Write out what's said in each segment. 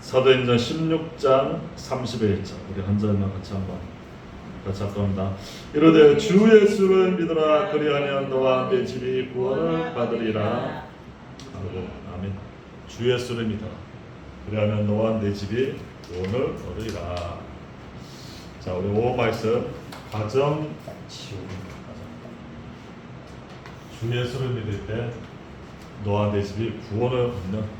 사도행전 16장 31절 우리 한 절만 같이 한번 같이 합동합니다. 이르되 주 예수를 믿으라 그리하면 너와 내 집이 구원을 받으리라. 아멘. 아멘. 주 예수를 믿어라. 그리하면 너와 내 집이 구원을 얻으리라. 자, 우리 5호 말씀 가정 치유 주 예수를 믿을 때 너와 내 집이 구원을 얻는 이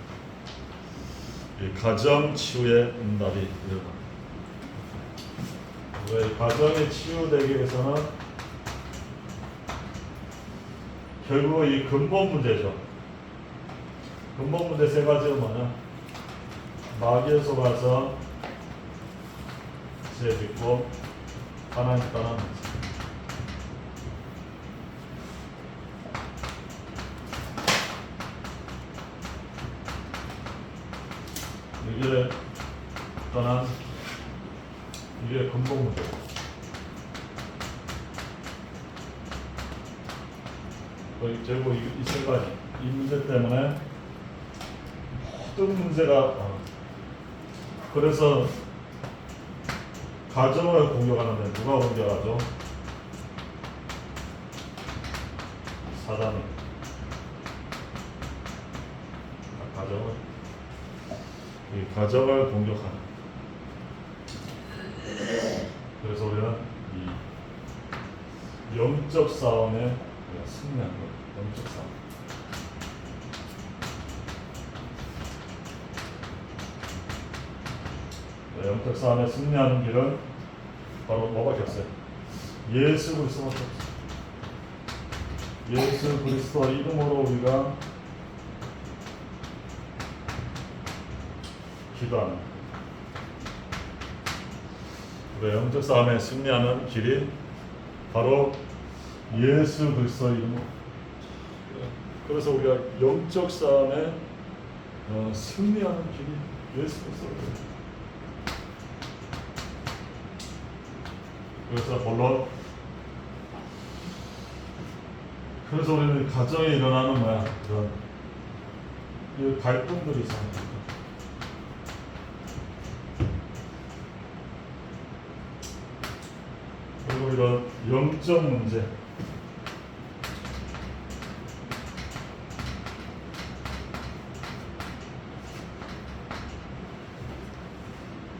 가정 치유의 응답이 일어납니다. 왜 가정이 치유되기 위해서는 결국 이 근본 문제죠. 근본 문제 세 가지가 뭐냐? 마귀의 속아서 죄 짓고 하나님 문 이게 떠난 이게 근본 문제. 거의 결국 이 세 가지 이 문제 때문에 모든 문제가 어, 그래서 가정을 공격하는데 누가 공격하죠? 사단이 가정을 공격하는 그래서 우리는 이 영적 싸움에 승리한 거예요. 영적 싸움. 네, 영적 싸움에 승리하는 길은 바로 뭐밖에 없어요? 예수 없어요. 예수 그리스도 이름으로 우리가 기도하는 우리 영적 싸움에 승리하는 길이 바로 예수 그리스도 이름으로. 그래서 우리가 영적 싸움에 어, 승리하는 길이 예수 그리스도 그래서 물론 그래서 우리는 가정에 일어나는 뭐야 그런 이 갈등들이 있습니다. 이런 영적 문제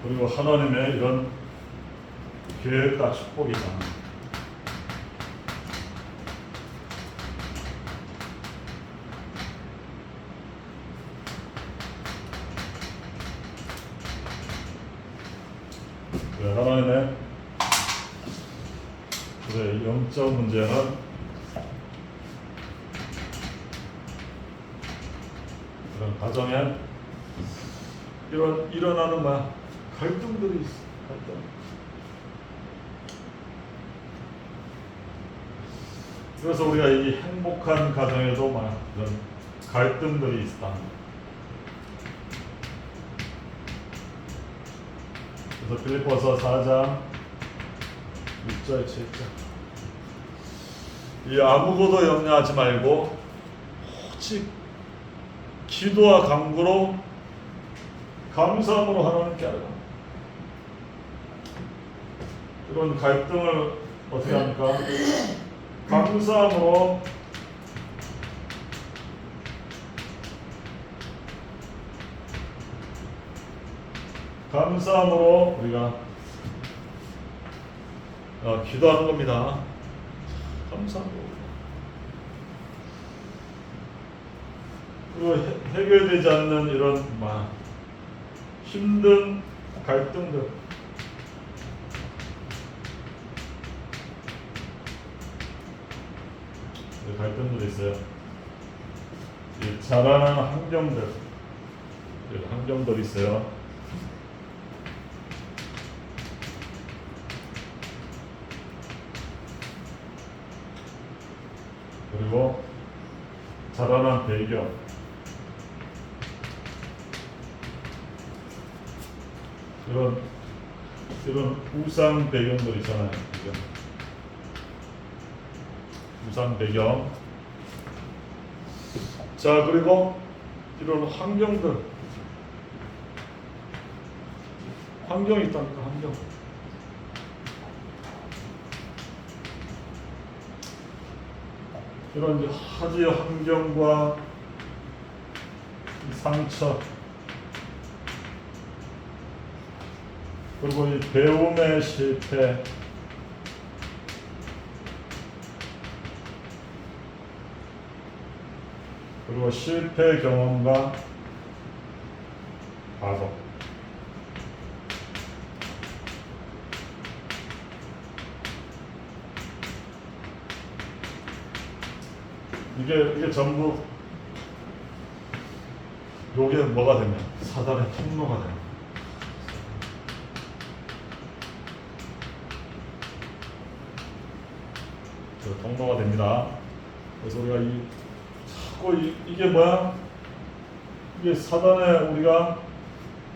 그리고 하나님의 이런 계획과 축복이 있다. 네, 하나님의 그래 영적 문제는 그런 가정에 이런 일어나는 막 갈등들이 있어 갈등. 그래서 우리가 이 행복한 가정에도 막 이런 갈등들이 있다. 그래서 빌립보서 4장 6절 7절 이 아무것도 염려하지 말고 오직 기도와 간구로 감사함으로 하나님께 하라. 이런 갈등을 어떻게 합니까? 감사함으로 감사함으로 우리가 어, 기도하는 겁니다. 감사함으로. 그리고 해, 해결되지 않는 이런 막 힘든 갈등들 네, 갈등들이 있어요. 이 자라는 환경들, 이 환경들이 있어요. 그리고 자라난 배경, 이런 이런 우상 배경들 있잖아요. 그죠? 우상 배경. 자 그리고 이런 환경들 환경이 있다니까 환경. 이런 이제 하지의 환경과 이 상처 그리고 이 배움의 실패 그리고 실패 경험과 과거 이게 이게 전부 요게 뭐가 되면 사단의 통로가 거예요. 그 통로가 됩니다. 그래서 우리가 이 자꾸 이, 이게 뭐야? 이게 사단에 우리가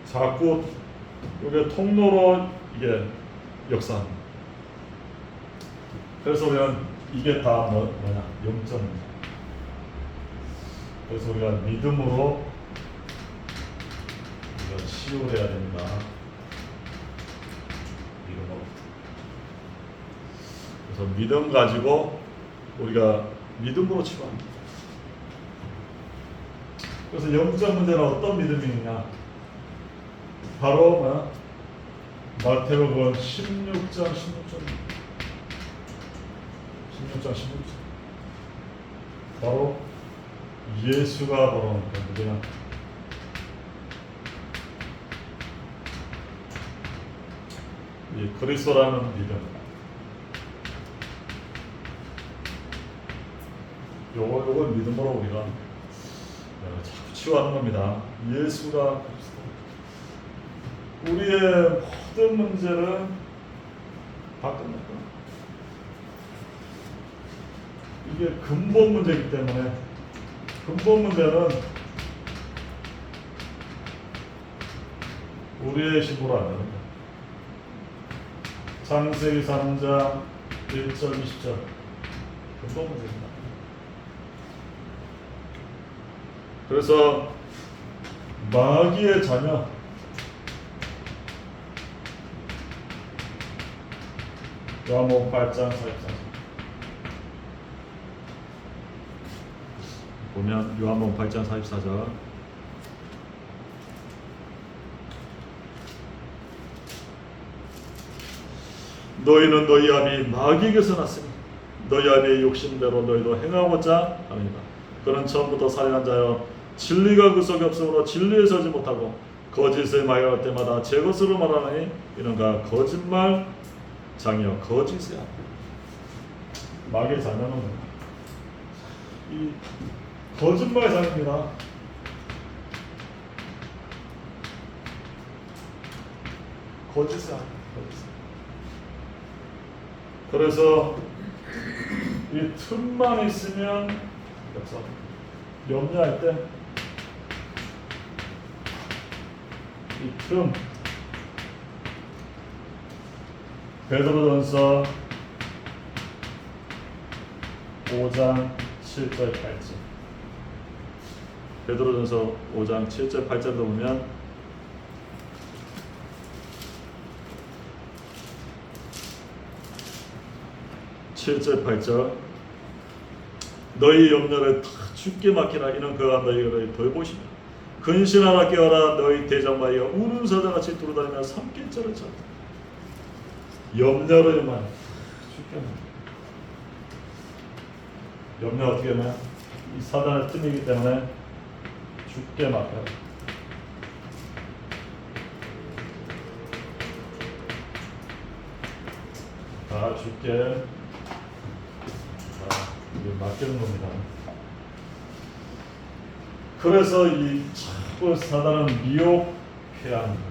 자꾸 이게 통로로 이게 역사합니다. 그래서 우리는 이게 다 뭐, 뭐냐 영점입니다. 그래서 우리가 믿음으로 우리가 치유해야 됩니다. 믿음으로. 그래서 믿음 가지고 우리가 믿음으로 치유합니다. 그래서 영적 문제는 어떤 믿음이 있냐? 바로 뭐야? 마태복음 16장 16절 16장 16절 바로 예수가 바로 누구냐? 이 그리스도라는 믿음. 요거 요거 믿음으로 우리가 어, 자꾸 치유하는 겁니다. 예수가 그리스도. 우리의 모든 문제를 다 끝났구나. 이게 근본 문제이기 때문에 근본 문제는 우리의 됩니다. 창세기 3장 1절 20절 근본 문제입니다. 그래서 마귀의 자녀 요한복음 8장 44절 보면 요한복음 8장 44절 너희는 너희 아비 마귀에게서 났으니 너희 아비의 욕심대로 너희도 행하고자 합니다. 그는 처음부터 살인한 자여 진리가 그 속에 없으므로 진리에 서지 못하고 거짓을 말할 때마다 제 것으로 말하니 이는가 거짓말 장이여 거짓이야. 마귀의? 이 거짓말 장입니다. 거짓이야. 거짓. 그래서 이 틈만 있으면 역사 염려할 때 이 틈 베드로전서 5장 7절 8절 베드로전서 5장 7절 8절도 보면 칠절 8절. 너희 염려를 다 죽게 맡기라. 이는 그가 너희를 돌보시며 근신하라 깨어라. 너희 대장마이여 우는 사자같이 돌아다니며 삼킬절을 찾다 염려를 만 죽게 맡겨 염려 어떻게 하면 이 사단의 틈이기 때문에 죽게 맡겨라 다 죽게 자, 맡기는 겁니다. 그래서 이 자꾸 사단은 미혹해야 합니다.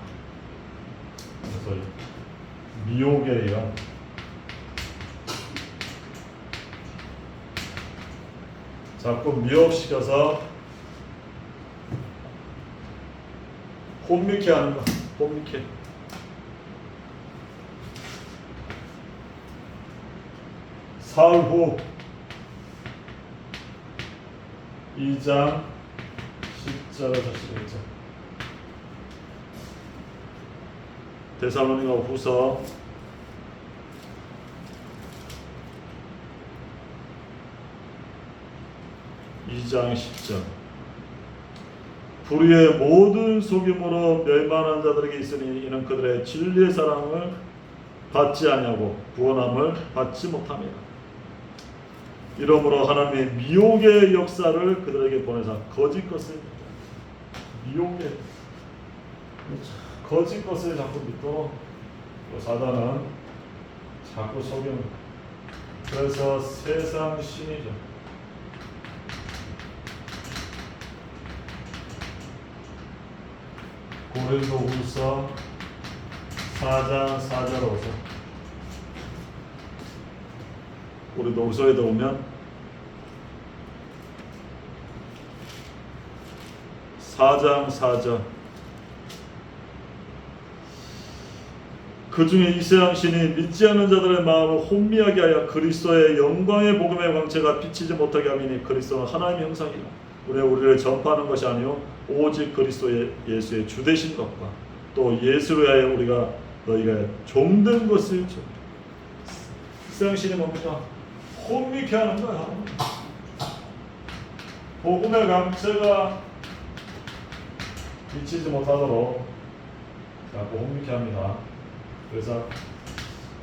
그래서 이 미혹의 영. 자꾸 미혹시켜서 혼미케 하는 거. 혼미케. 사흘 후 2장 10절에서 11절 데살로니가 후서 2장 10절 불의의 모든 속임으로 멸망한 자들에게 있으니 이는 그들의 진리의 사랑을 받지 아니하고 구원함을 받지 못함이라. 이러므로 하나님의 미혹의 역사를 그들에게 보내사 거짓 것을 미혹의 거짓 것을 자꾸 또 사단은 자꾸 속여. 그래서 세상 신이죠. 고린도 후서 4장 4절 오서. 고린도후서에 들어오면 4장 4절. 그 중에 이세양 신이 믿지 않는 자들의 마음을 혼미하게 하여 그리스도의 영광의 복음의 광채가 비치지 못하게 함이니 그리스도는 하나님의 형상이라. 우리가 우리를 전파하는 것이 아니요 오직 그리스도의 예수의 주 되신 것과 또 예수를 위하여 우리가 너희가 종된 것을 줘. 이세양 신이 뭡니까? 혼미케 하는 거야 복음의 광채가 비치지 못하도록 자꾸 혼미케 합니다. 그래서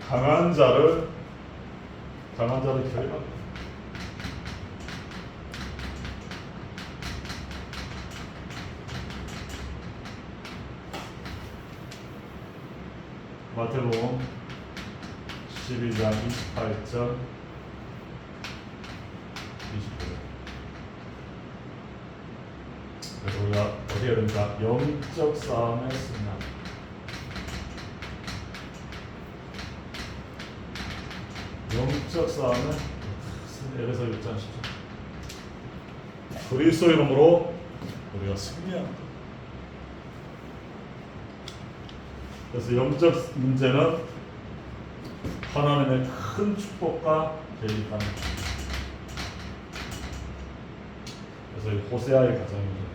강한 자를 강한 자를 결박합니다. 마태복음 12장 28절 29절 그래서 우리가 해야 됩니까? 영적 싸움에 승리합니다. 영적 싸움은 에베소 6장 10절 그리스도 이름으로 우리가 승리합니다. 그래서 영적 문제는 하나님의 큰 축복과 개입하는 그래서 이 호세아의 가정입니다.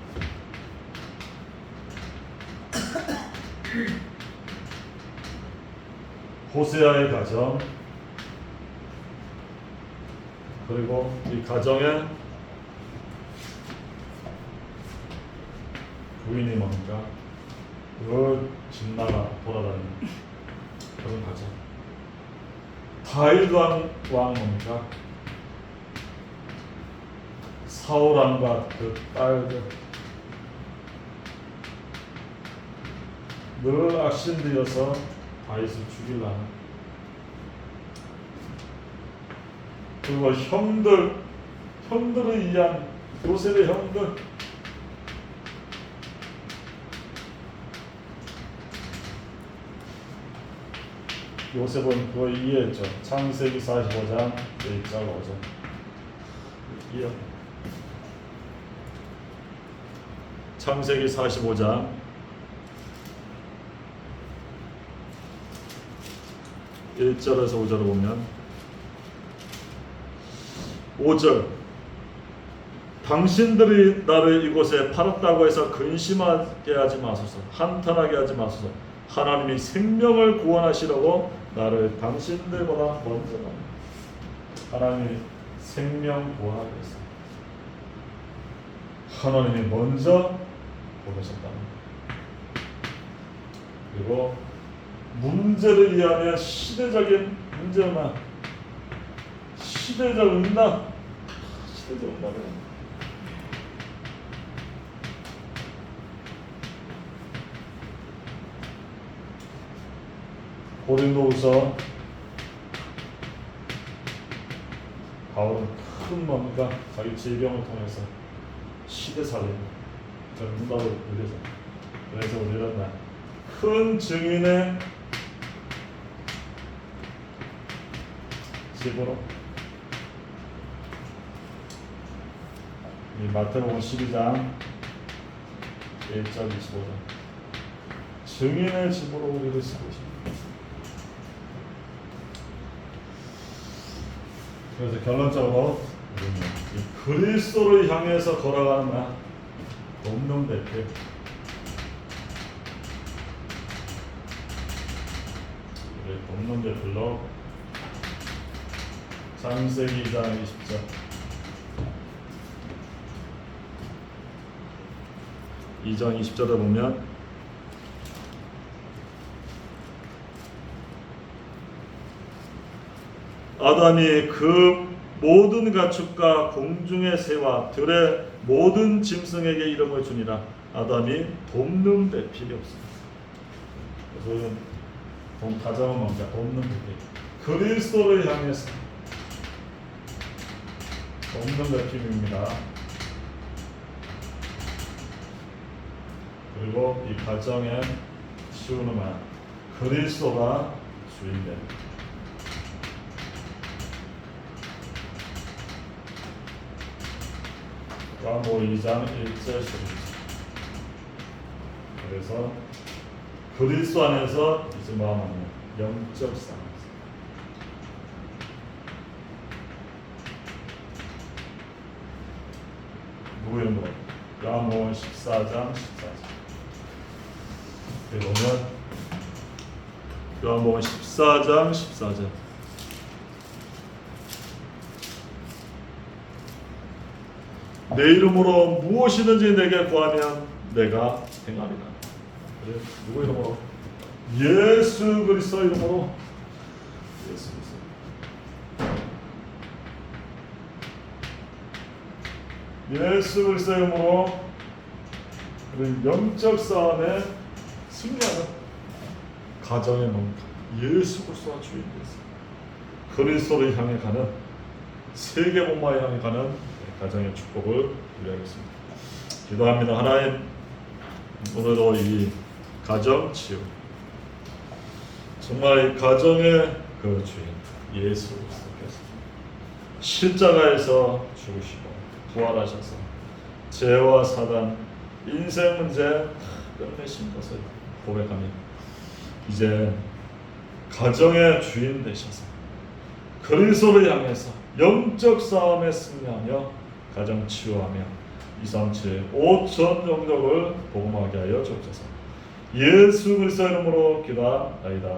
호세아의 가정 그리고 이 가정에 부인이 뭡니까? 그 진나가 돌아다니는 그런 가정. 다윗 왕, 왕 뭡니까? 사울 왕과 그 딸들 늘 악신되어서 다윗을 죽이려는 그리고 형들, 형들을 위한 요셉의 형들. 요셉은 그거 이해했죠. 창세기 45장 1절 5절. 이해. 창세기 45장 1절에서 5절을 보면 5절 당신들이 나를 이곳에 팔았다고 해서 근심하게 하지 마소서 한탄하게 하지 마소서 하나님이 생명을 구원하시려고 나를 당신들보다 먼저 하나님이 생명 구원하겠어 하나님이 먼저 보내셨다 그리고 문제를 위하면 시대적인 문제만 시대적 응답 시대적 응답이 고린도후서 바울은 큰 뭡니까 자기 질병을 통해서 시대사를 응답을 누려서 그래서 우리는 큰 증인의 집으로. 이 마태복음 12장 1절 25절. 증인의 집으로 우리를 세우십니다. 그래서 결론적으로 이 그리스도를 향해서 걸어가는 나 운명대표. 우리 법문제 블록 창세기 2장 20절 이장 20절에 보면 아담이 그 모든 가축과 공중의 새와 들의 모든 짐승에게 이름을 주니라 아담이 돕는 배필이 없습니다. 그래서 돈 가져온 뭡니까? 돕는 배필 그리스도를 향해서 돕는 배필입니다. 그리고 이 가정에 시우는 말 그리스도가 주인됩니다. 광고 2장 1절 11절 그래서 그리스도 안에서 이제 마음은 영적 싸움. 누구의 뭐? 요한복음 14장 14절. 여기 보면 요한복음 14장 14절 내 이름으로 무엇이든지 내게 구하면 내가 행하리라. 그래 누구 이름으로? 예수 그리스도 이름으로. 예수 그리스도. 예수 그리스도 이름으로 우리 영적 싸움에 승리하는 가정의 뭡니까? 예수 그리스도가 주인되서 그리스도를 향해 가는 세계 본마에 향해 가는 가정의 축복을 드리겠습니다. 기도합니다. 하나님 오늘도 이 가정 치유 정말 이 가정의 그 주인 예수 그리스도께서 십자가에서 죽으시고 부활하셔서 죄와 사단 인생 문제 끝내신 것을 고백하며 이제 가정의 주인 되셔서 그리스도를 향해서 영적 싸움에 승리하며 가정 치유하며 237 5천 영역을 복음하게 하여 주옵소서 예수 그리스도 이름으로 기도하나이다.